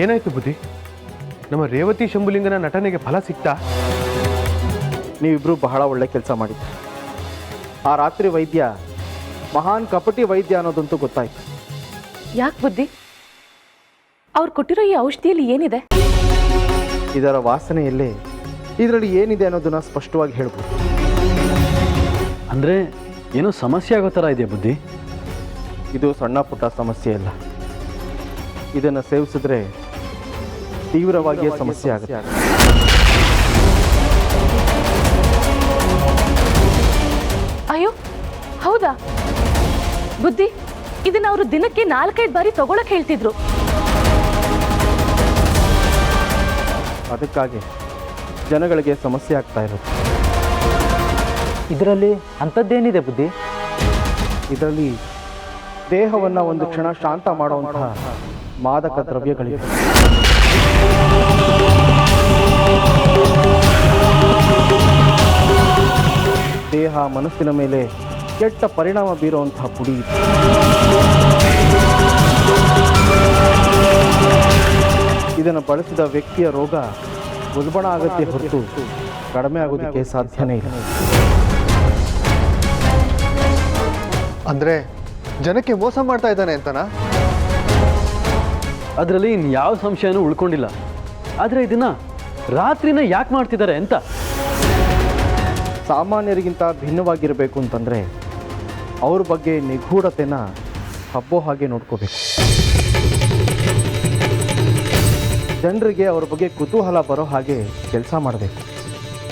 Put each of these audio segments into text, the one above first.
ಏನಾಯ್ತು ಬುದ್ಧಿ? ನಮ್ಮ ರೇವತಿ ಶಂಭುಲಿಂಗನ ನಟನೆಗೆ ಫಲ ಸಿಕ್ತಾ? ನೀವಿಬ್ಬರು ಬಹಳ ಒಳ್ಳೆ ಕೆಲಸ ಮಾಡಿದ್ರಿ. ಆ ರಾತ್ರಿ ವೈದ್ಯ ಮಹಾನ್ ಕಪಟಿ ವೈದ್ಯ ಅನ್ನೋದಂತೂ ಗೊತ್ತಾಯ್ತು. ಯಾಕೆ ಬುದ್ಧಿ? ಅವ್ರು ಕೊಟ್ಟಿರೋ ಈ ಔಷಧಿಯಲ್ಲಿ ಏನಿದೆ? ಇದರ ವಾಸನೆಯಲ್ಲಿ ಇದರಲ್ಲಿ ಏನಿದೆ ಅನ್ನೋದನ್ನ ಸ್ಪಷ್ಟವಾಗಿ ಹೇಳ್ಬೋದು. ಅಂದರೆ ಏನೋ ಸಮಸ್ಯೆ ಆಗೋ ಥರ ಇದೆಯಾ ಬುದ್ಧಿ? ಇದು ಸಣ್ಣ ಪುಟ್ಟ ಸಮಸ್ಯೆ ಅಲ್ಲ. ಇದನ್ನು ಸೇವಿಸಿದ್ರೆ ತೀವ್ರವಾಗಿಯೇ ಸಮಸ್ಯೆ ಆಗುತ್ತೆ. ಅಯ್ಯೋ ಹೌದಾ? ಬುದ್ಧಿ ಇದನ್ನ ಅವರು ದಿನಕ್ಕೆ ನಾಲ್ಕೈದು ಬಾರಿ ತಗೊಳಕ್ ಹೇಳ್ತಿದ್ರು. ಅದಕ್ಕಾಗಿ ಜನಗಳಿಗೆ ಸಮಸ್ಯೆ ಆಗ್ತಾ ಇರುತ್ತೆ. ಇದರಲ್ಲಿ ಅಂಥದ್ದೇನಿದೆ ಬುದ್ಧಿ? ಇದರಲ್ಲಿ ದೇಹವನ್ನ ಒಂದು ಕ್ಷಣ ಶಾಂತ ಮಾಡುವಂತಹ ಮಾದಕ ದ್ರವ್ಯಗಳಿವೆ. ದೇಹ ಮನಸ್ಸಿನ ಮೇಲೆ ಕೆಟ್ಟ ಪರಿಣಾಮ ಬೀರುವಂತಹ ಪುಡಿ ಇದು. ಇದನ್ನು ಬಳಸಿದ ವ್ಯಕ್ತಿಯ ರೋಗ ಉಲ್ಬಣ ಆಗುತ್ತೆ ಹೊರತು ಕಡಿಮೆ ಆಗೋದಕ್ಕೆ ಸಾಧ್ಯನೇ ಇಲ್ಲ. ಅಂದ್ರೆ ಜನಕ್ಕೆ ಮೋಸ ಮಾಡ್ತಾ ಇದ್ದಾನೆ ಅಂತನಾ? ಅದರಲ್ಲಿ ಇನ್ಯಾವ ಸಂಶಯನೂ ಉಳ್ಕೊಂಡಿಲ್ಲ. ಆದರೆ ಇದನ್ನ ರಾತ್ರಿನ ಯಾಕೆ ಮಾಡ್ತಿದ್ದಾರೆ ಅಂತ. ಸಾಮಾನ್ಯರಿಗಿಂತ ಭಿನ್ನವಾಗಿರಬೇಕು ಅಂತಂದರೆ ಅವ್ರ ಬಗ್ಗೆ ನಿಗೂಢತೆನ ಹಬ್ಬೋ ಹಾಗೆ ನೋಡ್ಕೋಬೇಕು. ಜನರಿಗೆ ಅವ್ರ ಬಗ್ಗೆ ಕುತೂಹಲ ಬರೋ ಹಾಗೆ ಕೆಲಸ ಮಾಡಬೇಕು.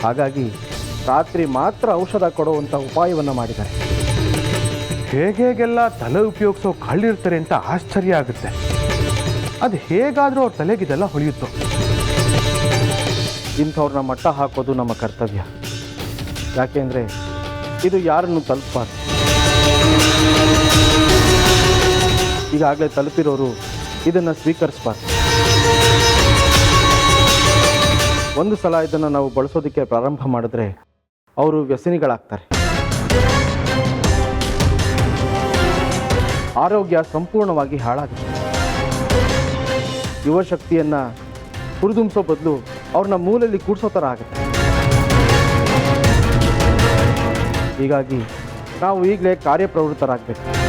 ಹಾಗಾಗಿ ರಾತ್ರಿ ಮಾತ್ರ ಔಷಧ ಕೊಡುವಂಥ ಉಪಾಯವನ್ನು ಮಾಡಿದ್ದಾರೆ. ಹೇಗೆಲ್ಲ ತಲೆ ಉಪಯೋಗಿಸೋ ಕಳ್ಳಿರ್ತಾರೆ ಅಂತ ಆಶ್ಚರ್ಯ ಆಗುತ್ತೆ. ಅದು ಹೇಗಾದರೂ ಅವ್ರ ತಲೆಗಿದೆಲ್ಲ ಹೊಳೆಯುತ್ತೋ. ಇಂಥವ್ರನ್ನ ಮಟ್ಟ ಹಾಕೋದು ನಮ್ಮ ಕರ್ತವ್ಯ. ಯಾಕೆಂದರೆ ಇದು ಯಾರನ್ನು ತಲುಪಬಾರ್ದು. ಈಗಾಗಲೇ ತಲುಪಿರೋರು ಇದನ್ನು ಸ್ವೀಕರಿಸಬಾರ್ದು. ಒಂದು ಸಲ ಇದನ್ನು ನಾವು ಬಳಸೋದಕ್ಕೆ ಪ್ರಾರಂಭ ಮಾಡಿದ್ರೆ ಅವರು ವ್ಯಸನಿಗಳಾಗ್ತಾರೆ. ಆರೋಗ್ಯ ಸಂಪೂರ್ಣವಾಗಿ ಹಾಳಾಗುತ್ತೆ. ಯುವ ಶಕ್ತಿಯನ್ನು ಹುರಿದುಂಬಿಸೋ ಬದಲು ಅವ್ರನ್ನ ಮೂಲೆಯಲ್ಲಿ ಕೂಡ್ಸೋ ಥರ ಆಗುತ್ತೆ. ಹೀಗಾಗಿ ನಾವು ಈಗಲೇ ಕಾರ್ಯಪ್ರವೃತ್ತರಾಗಬೇಕು.